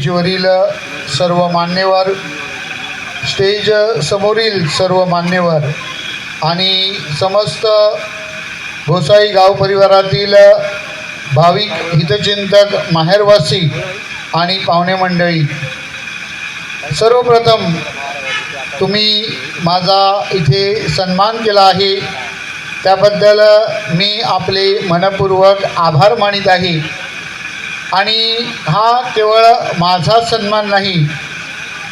स्टेजवरील सर्व मान्यवर स्टेज समोरील सर्व मान्यवर आणि समस्त गोसाई गाव परिवारातील भाविक हितचिंतक माहेरवासी आणि पाहुणे मंडळी सर्वप्रथम तुम्ही माझा इथे सन्मान केला आहे. त्याबद्दल मी आपले मनपूर्वक आभार मानित आहे. आणि हा केवळ माझा सन्मान नाही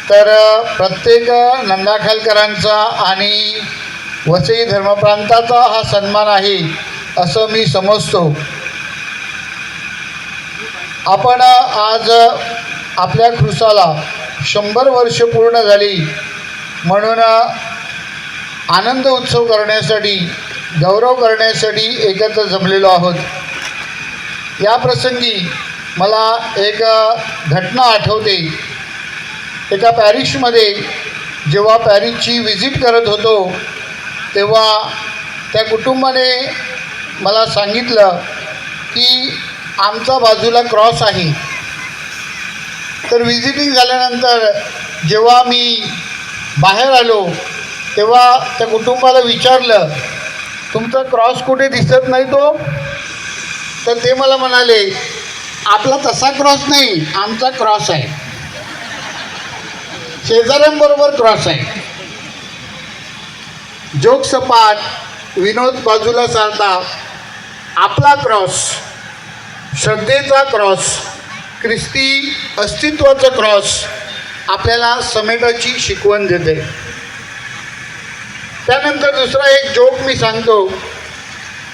तर प्रत्येक नंदाखालकरांचा आणि वसई धर्मप्रांताचा हा सन्मान आहे असं मी समजतो. आपण आज आपल्या खुसाला शंभर वर्ष पूर्ण झाली म्हणून आनंद उत्सव करण्यासाठी गौरव करण्यासाठी एकत्र जमलेलो आहोत. या प्रसंगी मला एक घटना आठवते. एका पॅरिसमध्ये जेव्हा पॅरिसची व्हिजिट करत होतो तेव्हा त्या कुटुंबाने मला सांगितलं की आमचा बाजूला क्रॉस आहे. तर व्हिजिटिंग झाल्यानंतर जेव्हा मी बाहेर आलो तेव्हा त्या कुटुंबाला विचारलं तुमचा क्रॉस कुठे दिसत नाही तो? तर ते मला म्हणाले आपला तसा क्रॉस नाही आमचा क्रॉस आहे. शेजाऱ्यांबरोबर क्रॉस आहे. जोक सपाट विनोद बाजूला सारता आपला क्रॉस श्रद्धेचा क्रॉस ख्रिस्ती अस्तित्वाचा क्रॉस आपल्याला समेटाची शिकवण देते. त्यानंतर दुसरा एक जोक मी सांगतो.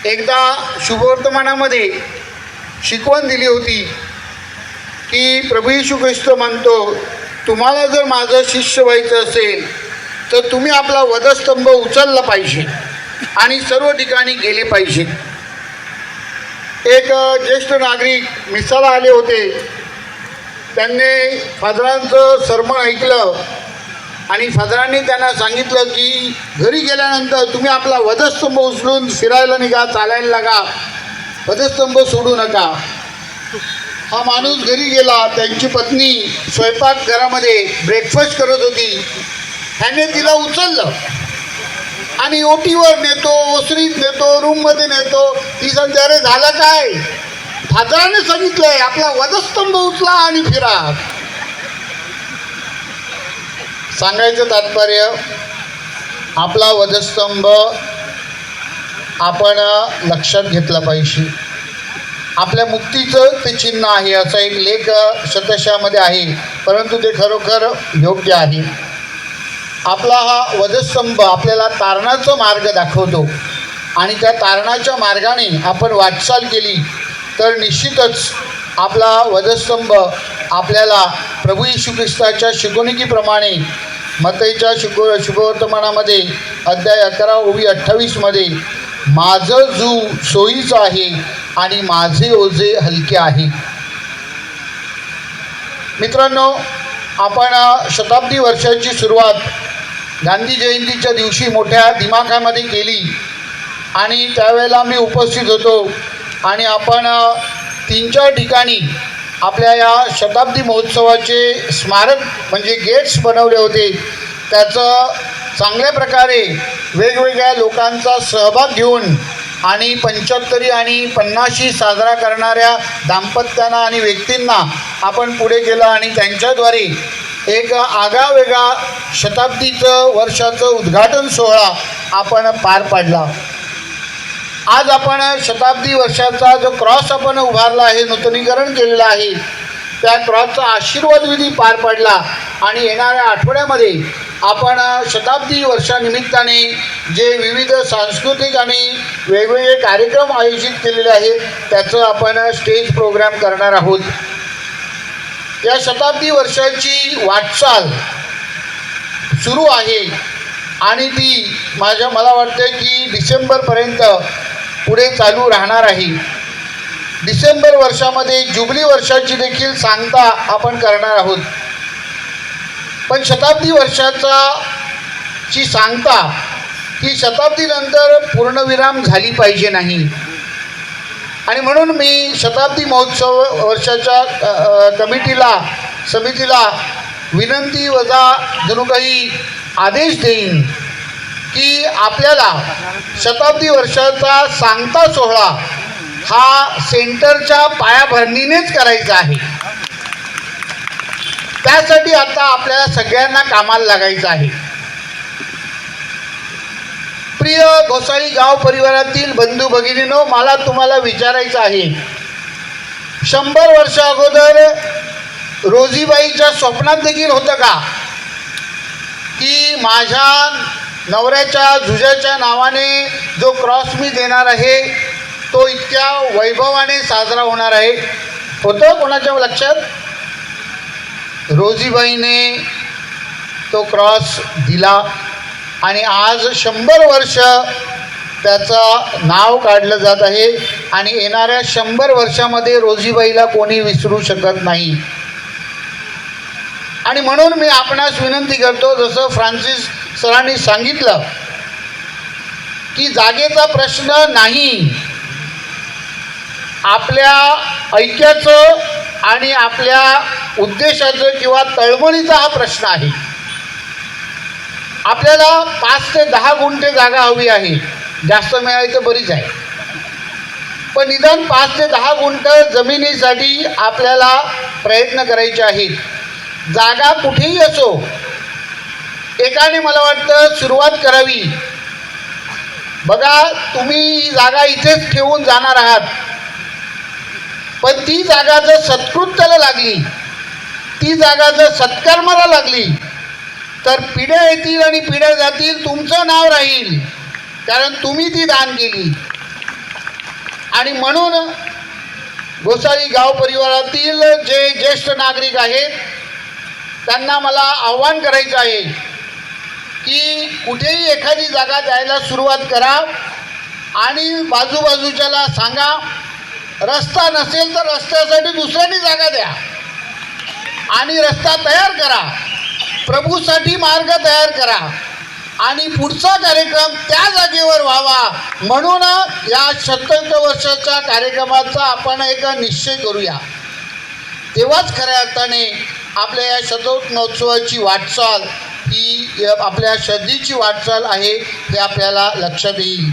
एकदा शुभवर्तमानामध्ये शिकवण दिली होती की प्रभू यशू ख्रिस्त म्हणतो तुम्हाला जर माझं शिष्य व्हायचं असेल तर तुम्ही आपला वधस्तंभ उचलला पाहिजे आणि सर्व ठिकाणी गेले पाहिजे. एक ज्येष्ठ नागरिक मिसाला आले होते. त्यांनी फादरांचं सरमण ऐकलं आणि फादरांनी त्यांना सांगितलं की घरी गेल्यानंतर तुम्ही आपला वधस्तंभ उचलून फिरायला निघा चालायला लागा. वधस्तंभ सोडू नका. हा माणूस घरी गेला त्यांची पत्नी स्वयंपाक घरामध्ये ब्रेकफास्ट करत होती. ह्याने तिला उचललं. आणि ओटीवर नेतो ओसरीत नेतो रूममध्ये नेतो. ती सांगते अरे झालं काय? फादराने सांगितलंय आपला वधस्तंभ उचला आणि फिरा. सांगायचं तात्पर्य आपला वधस्तंभ आपण लक्षात घेतला पाहिजे. आपल्या मुक्तीचं ते चिन्ह आहे असा एक लेख शतशामध्ये आहे. परंतु ते खरोखर योग्य आहे. आपला हा वधस्तंभ आपल्याला तारणाचा मार्ग दाखवतो. आणि त्या तारणाच्या मार्गाने आपण वाटचाल केली तर निश्चितच आपला वधस्तंभ आपल्याला प्रभू येशू ख्रिस्ताच्या शिकवणुकीप्रमाणे मतईच्या शुभ शुभवर्तमानामध्ये अध्याय अकरा ओवी अठ्ठावीसमध्ये माझं जू सोयीचं आहे आणि माझे ओझे हलके आहे. मित्रांनो आपण शताब्दी वर्षाची सुरुवात गांधी जयंतीच्या दिवशी मोठ्या दिमाखामध्ये केली आणि त्यावेळेला मी उपस्थित होतो आणि आपण तीन चार ठिकाणी आपल्या या शताब्दी महोत्सवाचे स्मारक म्हणजे गेट्स बनवले होते. त्याचं चांगल्या प्रकारे वेगवेगळ्या लोकांचा सहभाग घेऊन आणि पंच्याहत्तरी आणि पन्नाशी साजरा करणाऱ्या दाम्पत्यांना आणि व्यक्तींना आपण पुढे केलं आणि त्यांच्याद्वारे एक आगावेगळा शताब्दीचं वर्षाचं उद्घाटन सोहळा आपण पार पाडला. आज आपण शताब्दी वर्षाचा जो क्रॉस आपण उभारला आहे नूतनीकरण केलेलं आहे त्या क्रॉसचा आशीर्वाद विधी पार पडला आणि येणाऱ्या आठवड्यामध्ये आपण शताब्दी वर्षानिमित्ताने जे विविध सांस्कृतिक आणि वेगवेगळे कार्यक्रम आयोजित केलेले आहेत त्याचं आपण स्टेज प्रोग्राम करणार आहोत. या शताब्दी वर्षाची वाटचाल सुरू आहे आणि ती माझ्या मला वाटतं की डिसेंबरपर्यंत पुढे चालू राहणार आहे. डिसेंबर वर्षामध्ये जुबली वर्षाची देखील सांगता आपण करणार आहोत. पण शताब्दी वर्षाचा ची सांगता ही शताब्दीनंतर पूर्णविराम झाली पाहिजे नाही. आणि म्हणून मी शताब्दी महोत्सव वर्षाच्या कमिटीला समितीला विनंती वजा जणू काही आदेश देईन की आपल्याला शताब्दी वर्षाचा सांगता सोहळा हा सेंटरच्या पायाभरणीनेच करायचा आहे. त्यासाठी आता आपल्याला सगळ्यांना कामाला लागायचं आहे. प्रिय घोसाळी गाव परिवारातील बंधू भगिनीनो मला तुम्हाला विचारायचं आहे. शंभर वर्ष अगोदर रोजीबाईच्या स्वप्नात देखील होतं का? की माझ्या नवऱ्याच्या झुजाच्या नावाने जो क्रॉस मी देणार आहे तो इतक्या वैभवाने साजरा होणार आहे? होतं कोणाच्या लक्षात? रोजीबाईने तो क्रॉस दिला आणि आज शंभर वर्ष त्याचं नाव काढलं जात आहे आणि येणाऱ्या शंभर वर्षामध्ये रोजीबाईला कोणी विसरू शकत नाही. आणि म्हणून मी आपणास विनंती करतो जसं फ्रान्सिस सरांनी सांगितलं की जागेचा प्रश्न नाही. आपल्या ऐक्याचं आणि आपल्या उद्देशाचं किंवा तळमळीचा हा प्रश्न आहे. आपल्याला पाच ते दहा गुंठे जागा हवी आहे. जास्त मिळाली तर बरीच आहे. पण निदान पाच ते दहा गुंठ जमिनीसाठी आपल्याला प्रयत्न करायचे आहेत. जागा कुठेही असो एकाने मला वाटतं सुरुवात करावी. बघा तुम्ही ही जागा इथेच ठेवून जाणार आहात. पण ती जागा जर सत्कृत्याला लागली ती जागा जर सत्कर्माला लागली तर पिढ्या येतील आणि पिढ्या जातील तुमचं नाव राहील. कारण तुम्ही ती दान केली. आणि म्हणून गोसाळी गाव परिवारातील जे ज्येष्ठ नागरिक आहेत त्यांना मला आव्हान करायचं आहे की कुठेही एखादी जागा जायला सुरुवात करा आणि बाजूबाजूच्याला सांगा रस्ता नसेल तर रस्त्यासाठी दुसऱ्यांनी जागा द्या. आणि रस्ता तयार करा. प्रभूसाठी मार्ग तयार करा. आणि पुढचा कार्यक्रम त्या जागेवर व्हावा. म्हणून या शतक वर्षाच्या कार्यक्रमाचा आपण एक निश्चय करूया. तेव्हाच खऱ्या अर्थाने आपल्या या शतक महोत्सवाची वाटचाल ही आपल्या श्रद्धेची वाटचाल आहे हे आपल्याला लक्षात येईल.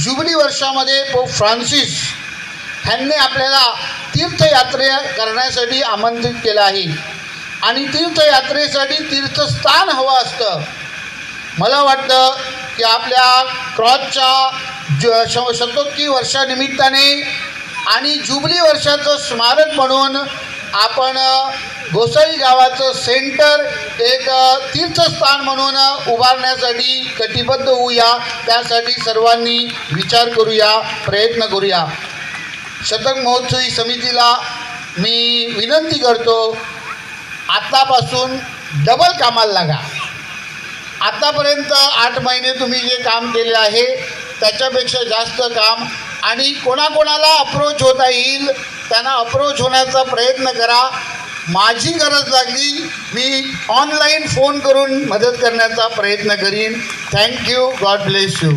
जुबली वर्षामध्ये पोप फ्रान्सिस ह्यांनी आपल्याला तीर्थयात्रे करण्यासाठी आमंत्रित केलं आहे. आणि तीर्थयात्रेसाठी तीर्थस्थान हवं असतं. मला वाटतं की आपल्या क्रॉसच्या ज श वर्षानिमित्ताने आणि जुबली वर्षाचं स्मारक म्हणून आपण गोसाई गावाचं सेंटर एक तीर्थस्थान म्हणून उभारण्यासाठी कटिबद्ध होऊया. त्यासाठी सर्वांनी विचार करूया प्रयत्न करूया. शतक महोत्सवी समितीला मी विनंती करतो आत्तापासून डबल कामाला लागा. आत्तापर्यंत आठ महिने तुम्ही जे काम केले आहे त्याच्यापेक्षा जास्त काम आणि कोणाकोणाला अप्रोच होता येईल त्यांना अप्रोच होण्याचा प्रयत्न करा. माझी गरज लागली मी ऑनलाईन फोन करून मदत करण्याचा प्रयत्न करीन. Thank you God bless you